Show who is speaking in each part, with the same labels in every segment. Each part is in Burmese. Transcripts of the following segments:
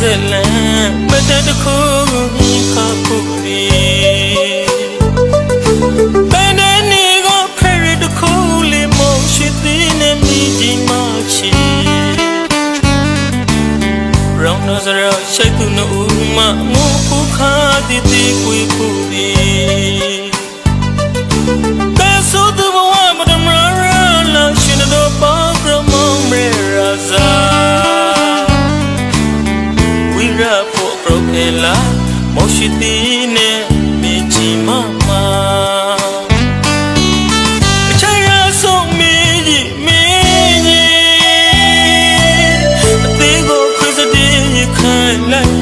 Speaker 1: စက်လန်းမတတခုခါ တီနေမိချီမမအချရဆုံးမင်းကြီးမင်းကြီးအသေးကိုခရစ်တေးခိုင်လိုက်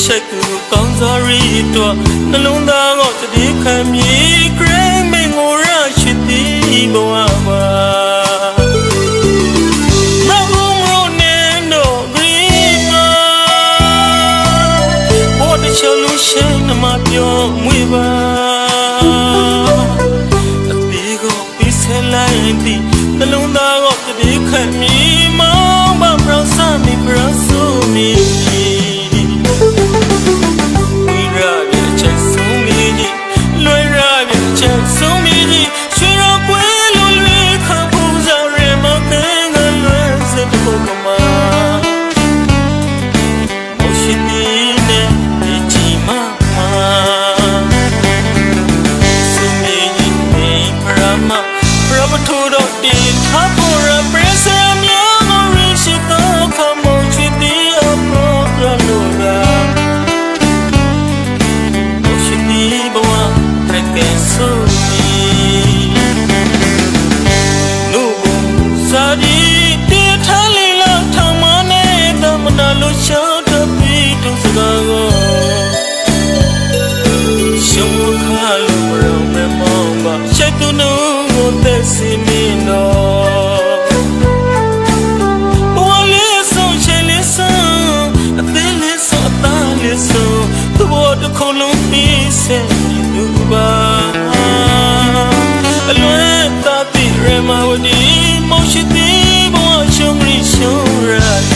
Speaker 1: ရှက်ကူကောင်းစားရီတော့နှလုံးသား What a solution မပြောမွေပါ รถดีทับบุรพ Ni Tu Ba အလွန်သာတိရမဝဒီမောရှိတိဘဝရှုံးရီရှုံးရသည်ရ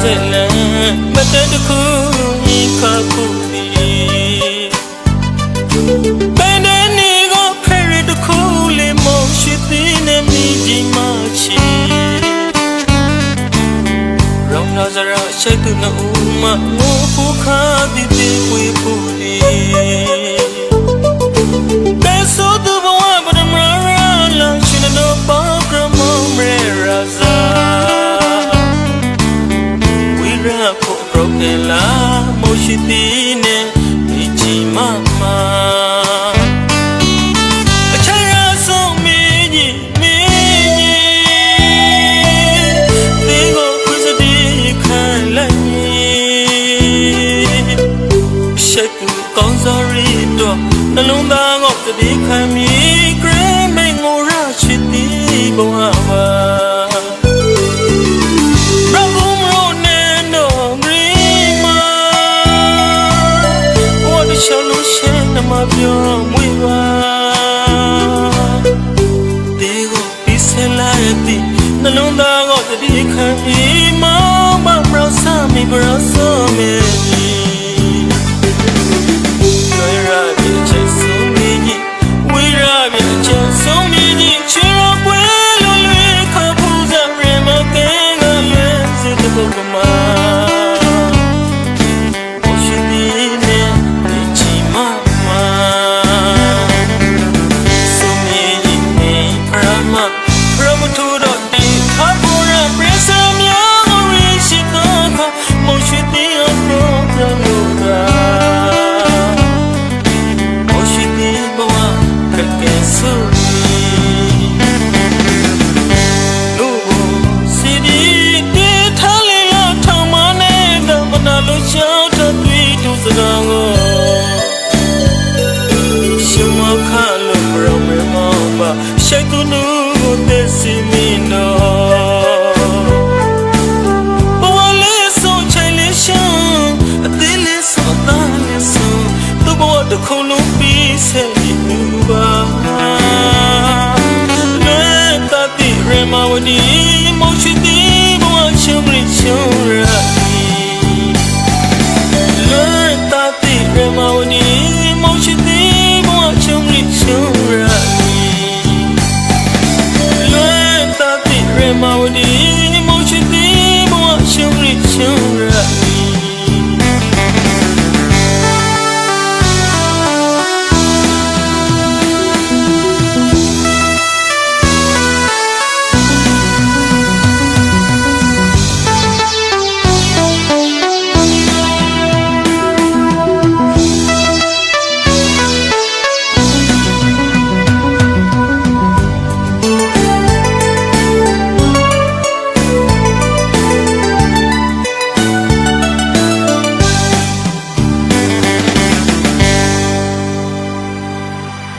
Speaker 1: စက်လန်းမတတခုဤခါခုဒီဘယ်နဲ့နေကိုဖရတခုလေးမောရှိသေးနေမိကြီးမရှိရောင်နာဇရာရှိတ်သူနဦးမငိုခုခါဒီဒီပွေပူဒီ တတိခံမီဂရမေငိုရချစ်တီဘဝမှာမပြောမွေပါတေကိုပြီးဆလာရတိနှလုံးသားကိုတတိခံပြီးမောင်းမပြောစမိပြောစမိ